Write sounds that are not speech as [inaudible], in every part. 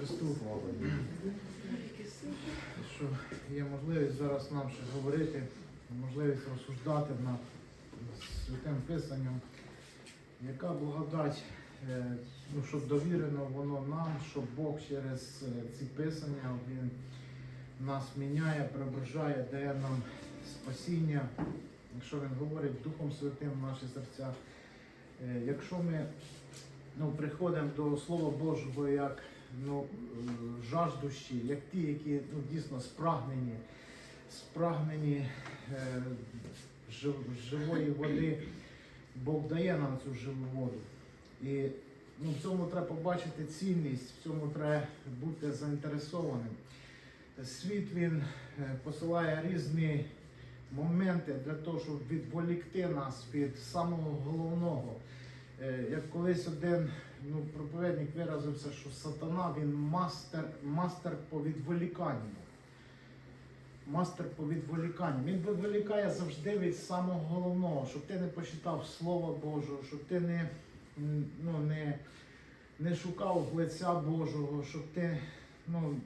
Христу. Що є можливість зараз нам ще говорити, можливість розсуждати над святим Писанням, яка благодать, е, ну, щоб довірено воно нам, щоб Бог через е, ці писання Він нас міняє, преображає, дає нам спасіння, якщо Він говорить Духом Святим в наші серця. Е, Якщо ми ну, приходимо до Слова Божого як ну, е, жаждущі, як ті, які ну, дійсно спрагнені, спрагнені е, жив- живої води, Бог дає нам цю живу воду. І ну, в цьому треба побачити цінність, в цьому треба бути заінтересованим. Світ він е, посилає різні моменти для того, щоб відволікти нас від самого головного. Е, Як колись один ну, проповідник виразився, що сатана він мастер, мастер по відволіканню. Мастер по відволіканню. Він відволікає завжди від самого головного, щоб ти не почитав Слова Божого, щоб ти не, ну, не, не шукав лиця Божого, щоб ти ну,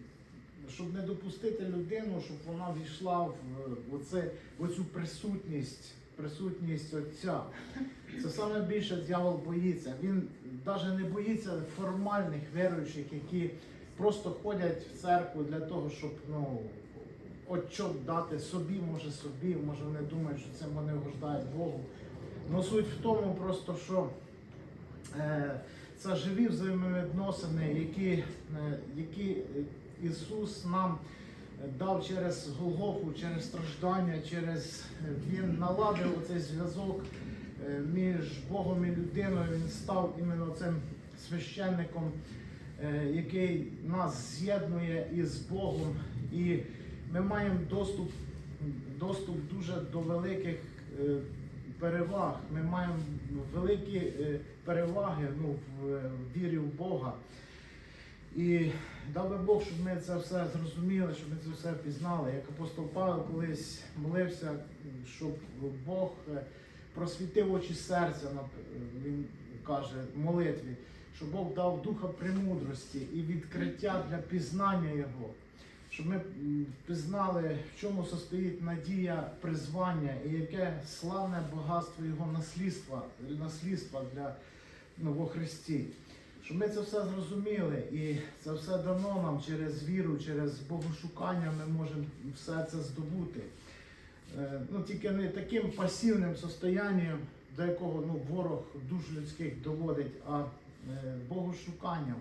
щоб не допустити людину, щоб вона війшла в оце, в оцю присутність, присутність Отця. Це саме більше дьявол боїться. Він навіть не боїться формальних віруючих, які просто ходять в церкву для того, щоб ну, отчот дати собі, може собі, може вони думають, що цим вони угождають Богу. Но суть в тому просто, що е, це живі взаємовідносини, які, е, які Ісус нам дав через Голгофу, через страждання, через е, Він наладив цей зв'язок е, між Богом і людиною. Він став іменно цим священником, е, який нас з'єднує із Богом. І ми маємо доступ, доступ дуже до великих переваг. Ми маємо великі переваги ну, в вірі в Бога. І дав би Бог, щоб ми це все зрозуміли, щоб ми це все пізнали. Як апостол Павел колись молився, щоб Бог е, просвітив очі серця, він каже в молитві, щоб Бог дав духа премудрості і відкриття для пізнання Його. Щоб ми пізнали, в чому состоїть надія призвання і яке славне багатство Його наслідства, наслідства для ну, во Христі. Щоб ми це все зрозуміли, і це все дано нам через віру, через богошукання ми можемо все це здобути. Е, Ну, тільки не таким пасивним состоянням, до якого ну, ворог душ людських доводить, а е, богошуканням.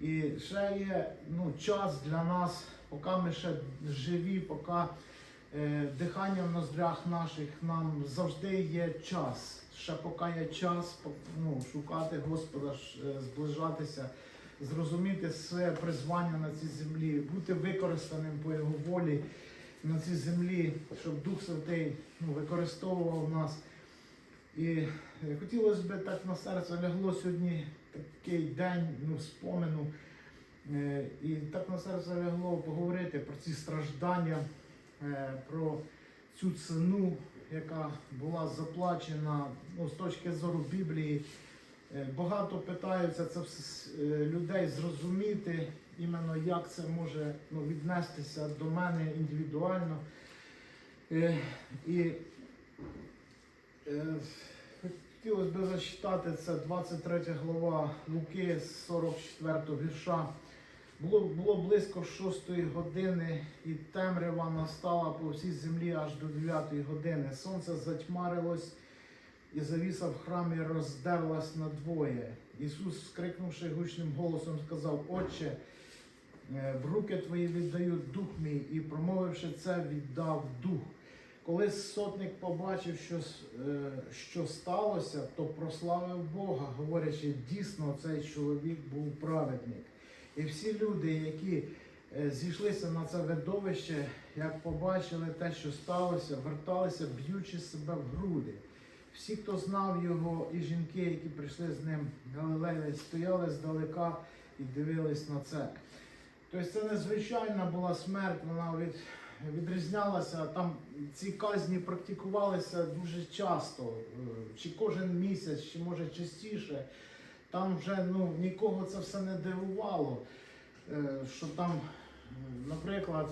І ще є ну, час для нас, поки ми ще живі, поки е, дихання в ноздрях наших, нам завжди є час. Ще поки є час ну, шукати Господа, е, зближатися, зрозуміти своє призвання на цій землі, бути використаним по Його волі на цій землі, щоб Дух Святий ну, використовував нас. І е, хотілося б так на серце лягло сьогодні такий день ну, спомину. Е, І так на серце лягло поговорити про ці страждання, про цю ціну, яка була заплачена ну, з точки зору Біблії. Е, Багато питаються це е, людей зрозуміти, іменно як це може ну, віднестися до мене індивідуально. Е, І хотілося б зачитати це 23 глава Луки з 44 вірша. Було, було близько 6 години, і темрява настала по всій землі аж до 9 години. Сонце затьмарилось, і завіса в храмі роздерлась надвоє. Ісус, скрикнувши гучним голосом, сказав: Отче, е, в руки твої віддаю дух мій, і промовивши це, віддав дух. Коли сотник побачив, що, е, що сталося, то прославив Бога, говорячи, дійсно цей чоловік був праведник. І всі люди, які е, зійшлися на це видовище, як побачили те, що сталося, верталися, б'ючи себе в груди. Всі, хто знав його, і жінки, які прийшли з ним Галилеї, стояли здалека і дивились на це. Тобто це незвичайна була смерть, вона від, відрізнялася. Там ці казні практикувалися дуже часто, е, чи кожен місяць, чи може частіше. Там вже ну, нікого це все не дивувало. е, що там, наприклад,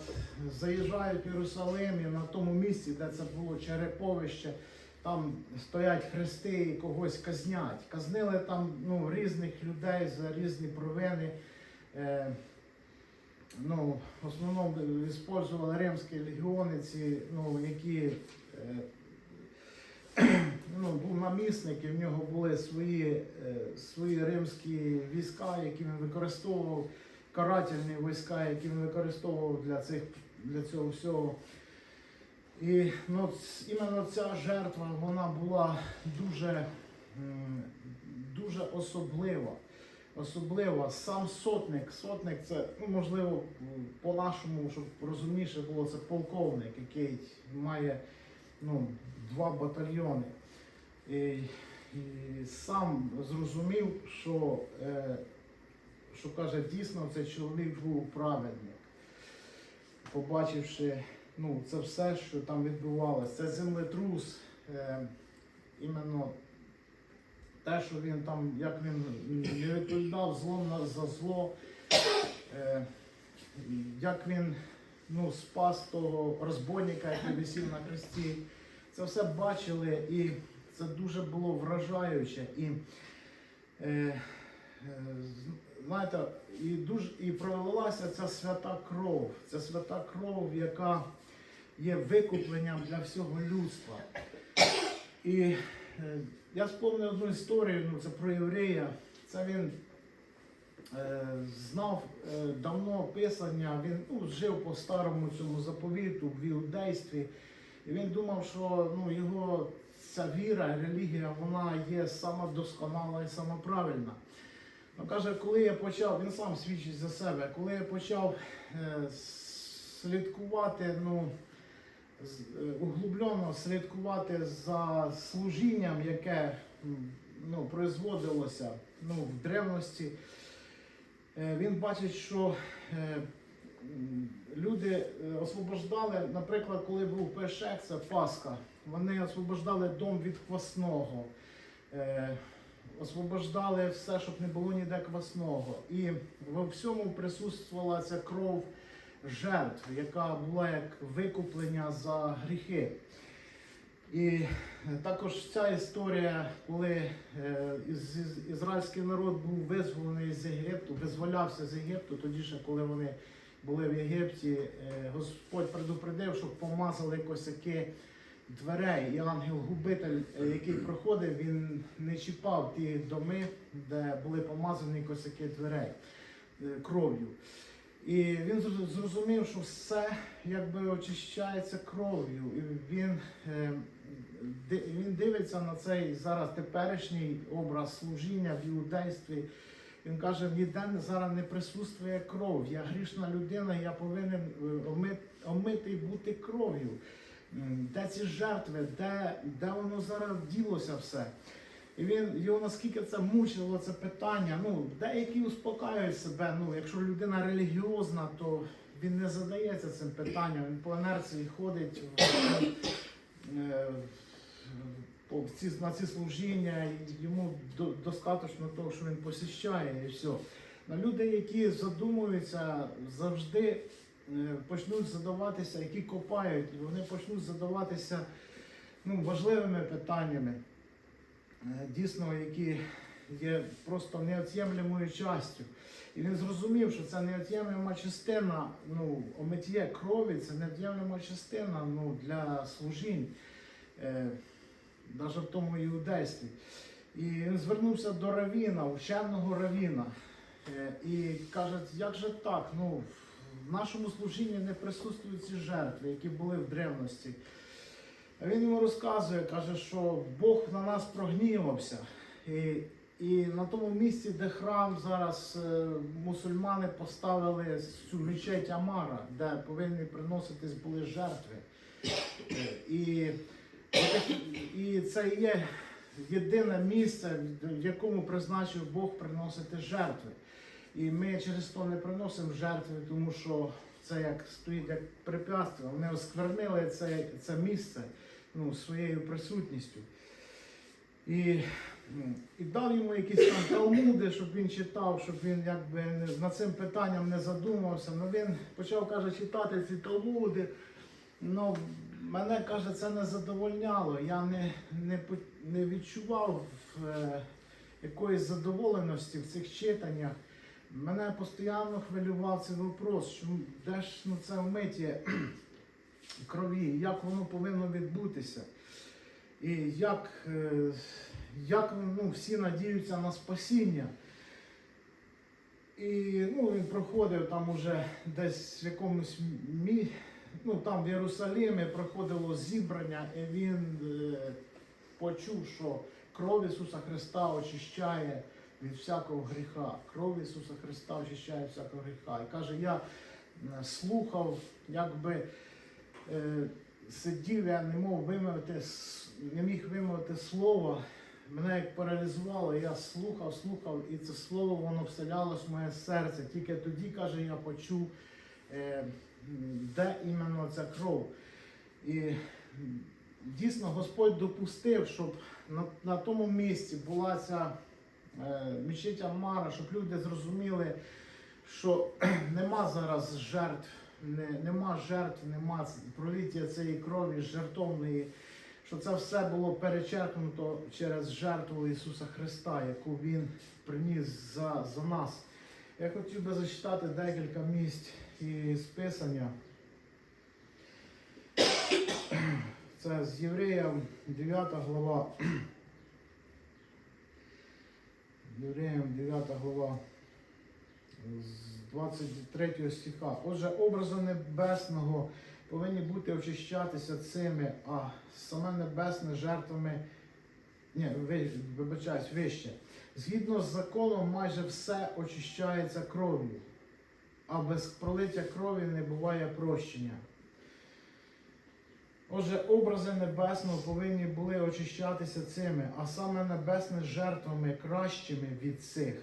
заїжджають в Єрусалим і на тому місці, де це було череповище, там стоять хрести і когось казнять. Казнили там ну, різних людей за різні провини. Е, ну, в основному використовували римські легіони, ці, ну, які е, ну, був намісник, і в нього були свої, е, свої римські війська, які він використовував, карательні війська, які він використовував для, цих, для цього всього. І ну, іменно ця жертва вона була дуже, дуже особлива. Особливо сам сотник. Сотник це, ну можливо, по-нашому, щоб розумніше було, це полковник, який має ну, два батальйони. Сам зрозумів, що, е, що каже, дійсно цей чоловік був праведник. Побачивши ну, це все, що там відбувалося, це землетрус, е, іменно те, що він там, як він не відповідав злом на- за зло, е, як він ну, спас того розбойника, який висів на хресті. Це все бачили, і це дуже було вражаюче. І, е, е, знаєте, і, дуже, і пролилася ця свята кров, ця свята кров, яка є викупленням для всього людства. І е, я спомнив одну історію, ну, це про єврея. Це він е, знав е, давно писання, він ну, жив по старому цьому заповіту в іудействі. І він думав, що ну, його ця віра, релігія, вона є сама досконала і сама правильна. Ну, каже, коли я почав, він сам свідчить за себе, коли я почав е, слідкувати, ну, з- е, углублено слідкувати за служінням, яке ну, производилося ну, в древності, е, він бачить, що е, люди е, освобождали, наприклад, коли був пешек, це Пасха, вони освобождали дом від квасного. Е, Освобождали все, щоб не було ніде квасного. І во всьому присутствувала ця кров жертв, яка була як викуплення за гріхи. І е, також ця історія, коли із- із- ізраїльський народ був визволений з Єгипту, визволявся з Єгипту, тоді ще коли вони були в Єгипті, е, Господь предупредив, щоб помазали косяки дверей, і ангел-губитель, е, який проходив, він не чіпав ті доми, де були помазані косяки дверей е, кров'ю. І він зрозумів, що все якби очищається кров'ю. І він, він дивиться на цей зараз теперішній образ служіння в іудействі. Він каже, ніде зараз не присутствує кров. Я грішна людина, я повинен е, оми- омитий бути кров'ю. Де ці жертви, де, де воно зараз ділося все. І він його наскільки це мучило, це питання. Ну, деякі успокаюють себе. Ну, якщо людина релігіозна, то він не задається цим питанням. Він по інерції ходить в, е, по в ці, на ці служіння, йому до, достатньо того, що він посіщає, і все. На люди, які задумуються, завжди е, почнуть задаватися, які копають, і вони почнуть задаватися ну, важливими питаннями, е, дійсно, які є просто неот'ємлемою частю. І він зрозумів, що це неот'ємлема частина, ну, омиття крові, це неот'ємлема частина ну, для служінь, е, навіть в тому іудействі. І він звернувся до равіна, ученого равіна, е, і каже, як же так? Ну, в нашому служінні не присутствують ці жертви, які були в древності. А він йому розказує, каже, що Бог на нас прогнівався. І, і на тому місці, де храм зараз е, мусульмани поставили цю мечеть Амара, де повинні приноситись були жертви. Е, І, і це є єдине місце, в якому призначив Бог приносити жертви. І ми через то не приносимо жертви, тому що це як стоїть як препятствие. Вони осквернили це, це місце ну, своєю присутністю. І Ну, І дав йому якісь там талмуди, щоб він читав, щоб він якби над цим питанням не задумався. Ну він почав, каже, читати ці талмуди. Ну, мене каже, це не задовольняло. Я не, не, не відчував е, якоїсь задоволеності в цих читаннях. Мене постійно хвилював цей вопрос, що де ж ну, це вмиття [clears throat] крові, як воно повинно відбутися. І як, е, як ну, всі надіються на спасіння. І ну, він проходив там уже десь в якомусь мі... ну, там в Єрусалимі проходило зібрання, і він е, почув, що кров Ісуса Христа очищає від всякого гріха. Кров Ісуса Христа очищає від всякого гріха. І каже, я е, слухав, якби е, сидів, я не мог вимовити, не міг вимовити слово. Мене як паралізувало, я слухав, слухав, і це слово воно вселялось в моє серце. Тільки тоді, каже, я почув, е, де іменно ця кров. І дійсно Господь допустив, щоб на, на тому місці була ця е, мечеть Амара, щоб люди зрозуміли, що [clears throat] нема зараз жертв, не, нема жертв, нема проліття цієї крові жертовної, що це все було перечеркнуто через жертву Ісуса Христа, яку Він приніс за, за нас. Я хотів би зачитати декілька місць із Писання. Це з Євреям 9 глава. Євреям 9 глава з 23 стиха. Отже, образи небесного повинні бути очищатися цими, а саме небесне жертвами. Ні, вибачаюсь, вище. Згідно з законом, майже все очищається кров'ю, а без пролиття крові не буває прощення. Отже, образи небесного повинні були очищатися цими, а саме небесне жертвами кращими від цих.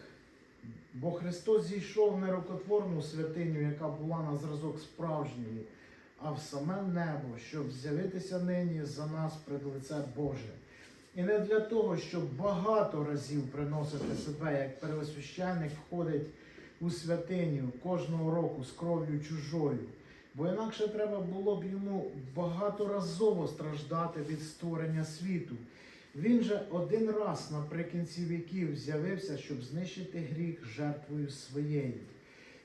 Бо Христос зійшов в нерукотворну святиню, яка була на зразок справжньої, а в саме небо, щоб з'явитися нині за нас пред лице Боже. І не для того, щоб багато разів приносити себе, як первосвященник входить у святиню кожного року з кров'ю чужою. Бо інакше треба було б йому багаторазово страждати від створення світу. Він же один раз наприкінці віків з'явився, щоб знищити гріх жертвою своєю.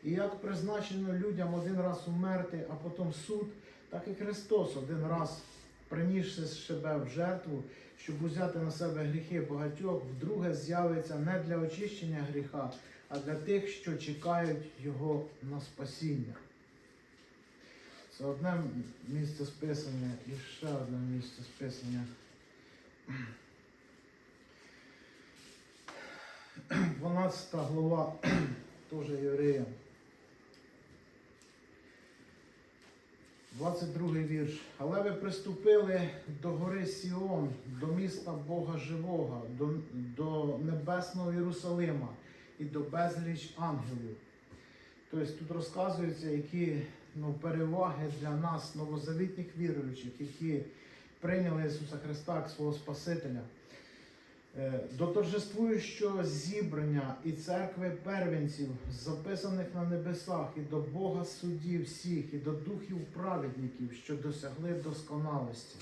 І як призначено людям один раз умерти, а потім суд, так і Христос один раз, принісши себе в жертву, щоб узяти на себе гріхи багатьох, вдруге з'явиться не для очищення гріха, а для тих, що чекають Його на спасіння. Це одне місце списання і ще одне місце списання. 12 глава [clears throat] теж Єврея. 22 вірш. Але ви приступили до гори Сіон, до міста Бога Живого, до, до небесного Єрусалима і до безліч ангелів. Тобто тут розказується, які ну, переваги для нас, новозавітних віруючих, які прийняли Ісуса Христа як свого Спасителя. Е, До торжествуючого зібрання і церкви первенців, записаних на небесах, і до Бога суддів всіх, і до духів праведників, що досягли досконалості,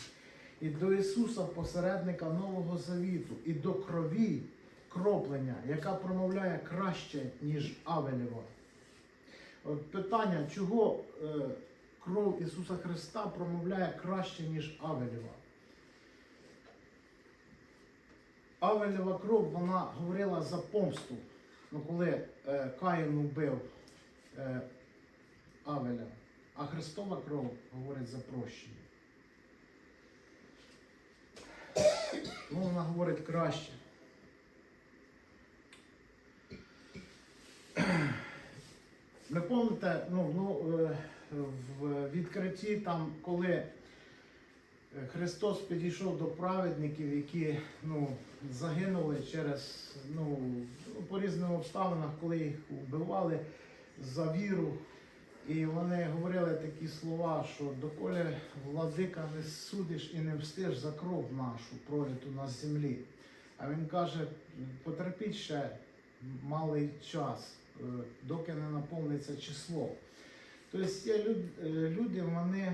і до Ісуса, посередника Нового Завіту, і до крові кроплення, яка промовляє краще, ніж Авелєва. От питання, чого е, кров Ісуса Христа промовляє краще, ніж Авелєва? Авелєва кров вона говорила за помсту. Ну, коли е, Каїн вбив е, Авеля, а Христова кров говорить за прощення. Ну, вона говорить краще. Ви пам'ятаєте, ну, ну, е, в відкритті там, коли е, Христос підійшов до праведників, які ну, загинули через ну, по різним обставинах, коли їх вбивали за віру. І вони говорили такі слова, що доколи владика не судиш і не мстиш за кров нашу, пролиту на землі. А він каже, потерпіть ще малий час, доки не наповниться число. Тобто є е, люди, вони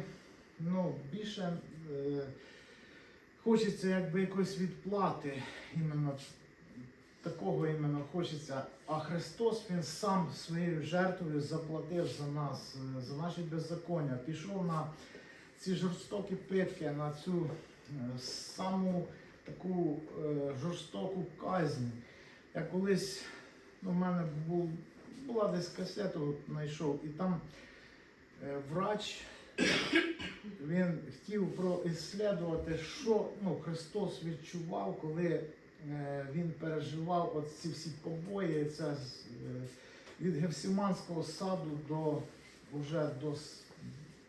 ну, більше е, хочеться якби якоїсь відплати, іменно такого іменно хочеться. А Христос Він сам своєю жертвою заплатив за нас, е, за наші беззаконня, пішов на ці жорстокі питки, на цю е, саму таку е, жорстоку казнь. Я колись, ну, в мене був, була десь касету, знайшов, і там е, врач, він хотів проіслідувати, що ну, Христос відчував, коли е, він переживав ці всі побої, це від Гефсиманського саду до, вже до,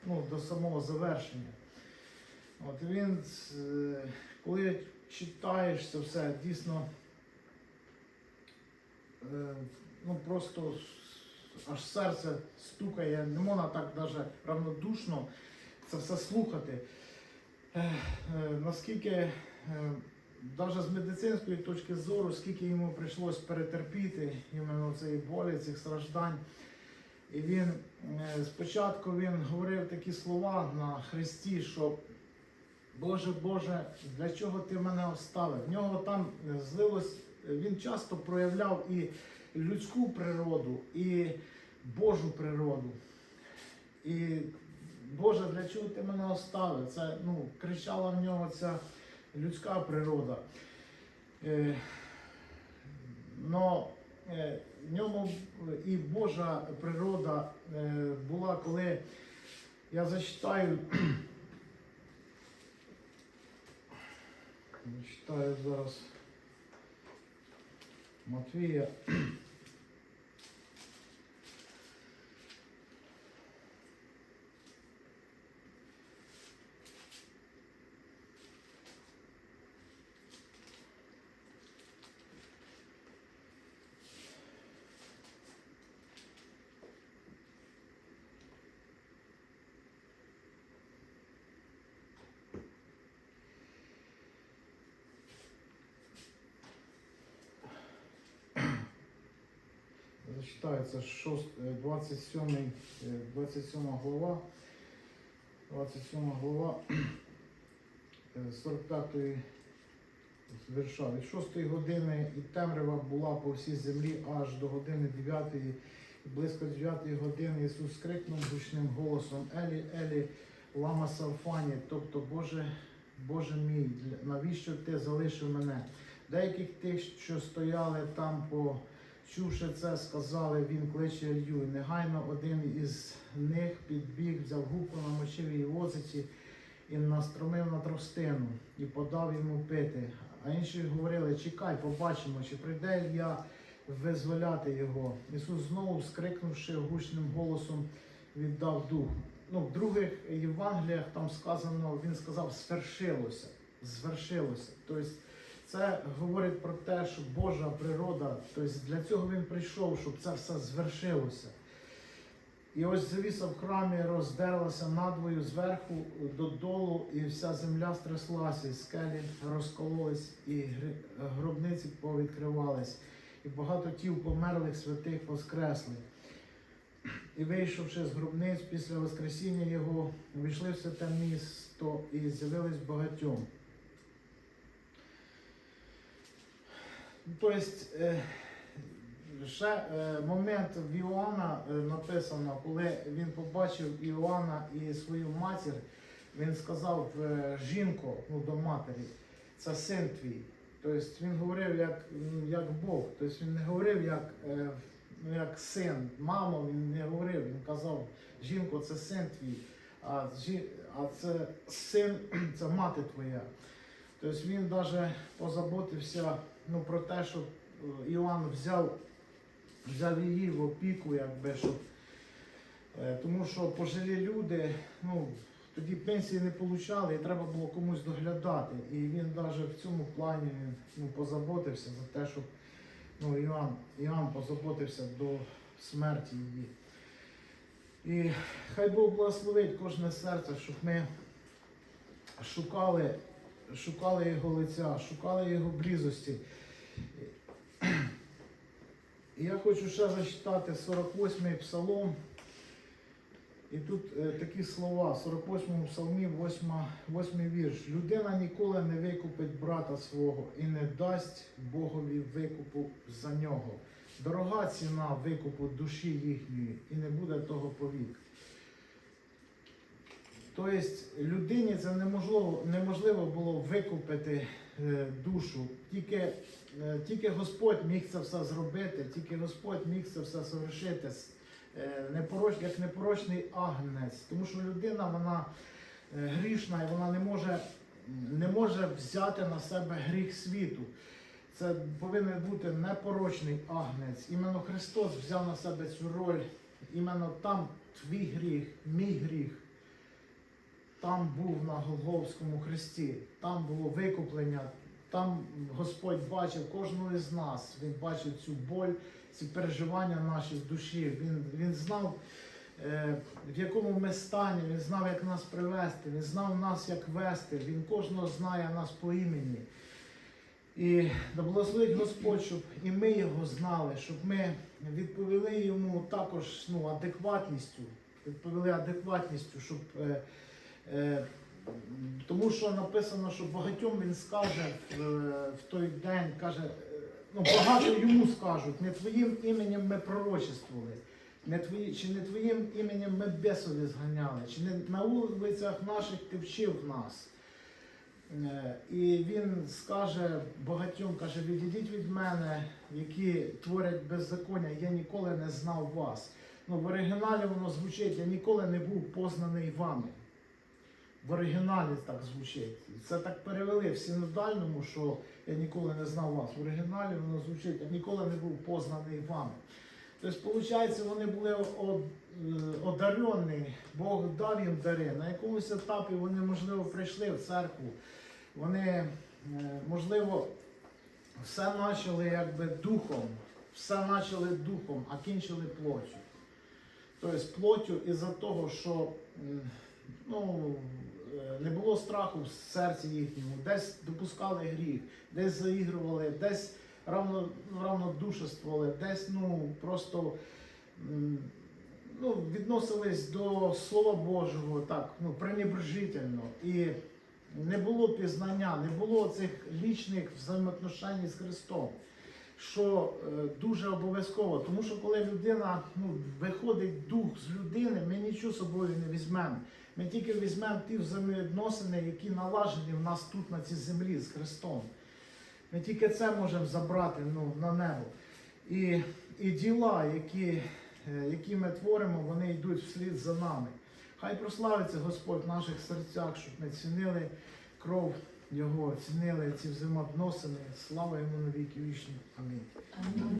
ну, до самого завершення. От він, е, коли читаєш це все, дійсно ну просто аж серце стукає, не можна так навіть равнодушно це все слухати. Е, е, Наскільки, навіть з медицинської точки зору, скільки йому прийшлось перетерпіти іменно цієї болі, цих страждань. І він е, спочатку він говорив такі слова на Христі, що Боже, Боже, для чого ти мене оставив? В нього там е, злилось, він часто проявляв і людську природу, і Божу природу. І Боже, для чого ти мене оставив? Це ну, кричала в нього ця людська природа. Е, но е, в ньому і Божа природа е, була, коли я зачитаю. [clears throat] Читаю зараз Матвія. [clears throat] Зачитається 6, е, 27, е, 27 глава, 27 глава е, 45 вірша. Від 6 години і темрява була по всій землі аж до години 9. І близько 9 години Ісус скрикнув гучним голосом Елі, Елі, лама Савфані, тобто Боже, Боже мій, навіщо ти залишив мене? Деяких тих, що стояли там по Чувши це, сказали, він кличе Ілью. Негайно один із них підбіг, взяв губку, намочив її в оциці і настромив на тростину і подав йому пити. А інші говорили, чекай, побачимо, чи прийде Ілля визволяти його. Ісус знову, скрикнувши гучним голосом, віддав дух. Ну, в других Євангеліях там сказано, він сказав, свершилося, звершилося. Тобто це говорить про те, що Божа природа, тобто для цього він прийшов, щоб це все звершилося. І ось завіса в храмі роздерлася надвою зверху додолу, і вся земля стряслася, і скелі розкололись, і гробниці повідкривались, і багато тіл померлих святих воскресли. І вийшовши з гробниць після Воскресіння його, війшли в святе місто і з'явились багатьом. Тобто, ще е, момент в Іоанна е, написано, коли він побачив Іоанна і свою матір, він сказав жінко ну, до матері, це син твій. Тобто він говорив як, як Бог. Тобто він не говорив як, як син, мамо, він не говорив, він казав, жінко, це син твій, а, а це син, [clears throat] це мати твоя. Тобто він навіть позаботився ну, про те, щоб е, Іоанн взяв, взяв її в опіку, якби, щоб, е, тому що пожилі люди, ну, тоді пенсії не отримали, і треба було комусь доглядати. І він навіть в цьому плані ну, позаботився за те, щоб ну, Іоанн, Іоанн позаботився до смерті її. І хай Бог благословить кожне серце, щоб ми шукали шукали його лиця, шукали його близості. Я хочу ще зачитати 48-й псалом. І тут е, такі слова, 48-му псалмі, 8, 8 вірш. Людина ніколи не викупить брата свого і не дасть Богові викупу за нього. Дорога ціна викупу душі їхньої, і не буде того повік. Тобто людині це неможливо, неможливо було викупити е, душу. Тільки, е, тільки Господь міг це все зробити, тільки Господь міг це все совершити е, як непорочний агнець. Тому що людина вона грішна і вона не може, не може взяти на себе гріх світу. Це повинен бути непорочний агнець. Іменно Христос взяв на себе цю роль. Іменно там твій гріх, мій гріх там був на Голговському хресті, там було викуплення, там Господь бачив кожного із нас. Він бачив цю боль, ці переживання наші душі. Він, він знав, е, в якому ми стані, він знав, як нас привести, він знав нас, як вести, він кожного знає нас по імені. І да благословить Господь, щоб і ми його знали, щоб ми відповіли йому також ну, адекватністю, відповіли адекватністю, щоб. Е, Тому що написано, що багатьом він скаже в, е, той день, каже, е, ну багато йому скажуть, не твоїм іменем ми пророчествували, не твої, чи не твоїм іменем ми бесові зганяли, чи не на вулицях наших ти вчив нас. І він скаже багатьом, каже, відійдіть від мене, які творять беззаконня, я ніколи не знав вас. Ну, в оригіналі воно звучить, я ніколи не був познаний вами. В оригіналі так звучить. Це так перевели в синодальному, що я ніколи не знав вас. В оригіналі воно звучить, я ніколи не був познаний вами. Тобто, виходить, вони були одарені, Бог дав їм дари. На якомусь етапі вони, можливо, прийшли в церкву. Вони, е, можливо, все почали якби духом, все почали духом, а кінчили плоттю. Тобто плоттю із-за того, що ну, не було страху в серці їхньому, десь допускали гріх, десь заігрували, десь равно, равнодушествували, десь ну, просто ну, відносились до Слова Божого так, ну, пренебрежительно. І не було пізнання, не було цих лічних взаємоотношень з Христом. Що е, дуже обов'язково, тому що коли людина ну, виходить дух з людини, ми нічого собою не візьмемо. Ми тільки візьмемо ті взаємовідносини, які налажені в нас тут на цій землі з Христом. Ми тільки це можемо забрати ну, на небо. І, і діла, які, е, які ми творимо, вони йдуть вслід за нами. Хай прославиться Господь в наших серцях, щоб ми цінили кров Його, цінили ці взаємоотносини. Слава йому на віки вічні. Амінь.